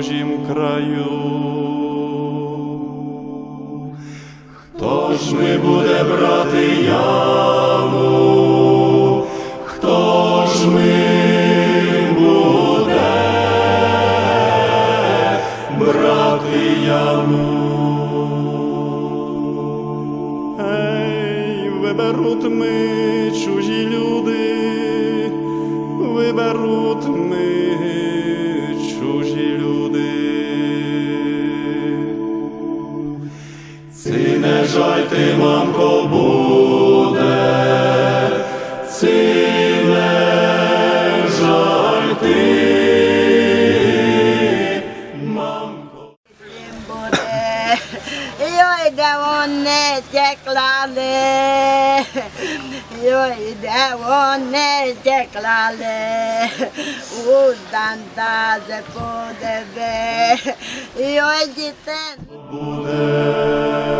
чужім краю. Хто ж ми буде брати яму? Хто ж ми буде брати яму? Ей, виберуть ми чужі люди, виберуть ми жаль ти, мамко, буде, ці не жаль ти, мамко. буде. Йой, де вони теклали, йой, де вони теклали, у дантазе подиви, йой, дітей. Гей,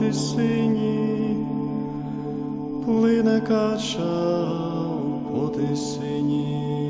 по тисині, плине кача по тисині.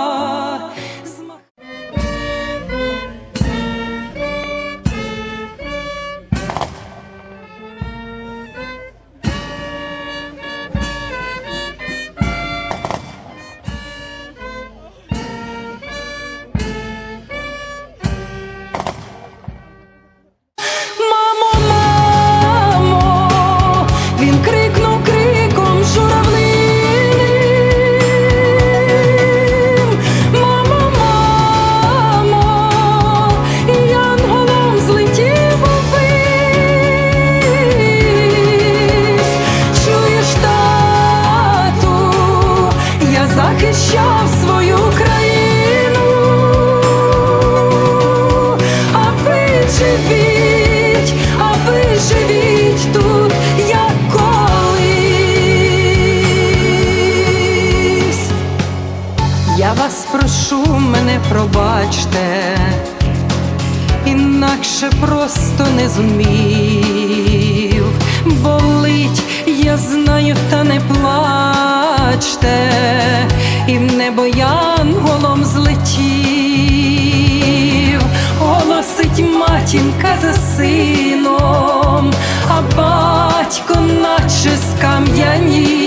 захищав свою країну, а ви живіть, а ви живіть тут, як колись. Я вас прошу, мене пробачте, інакше просто не зумій. Жінка за сином, а батько наче скам'яні.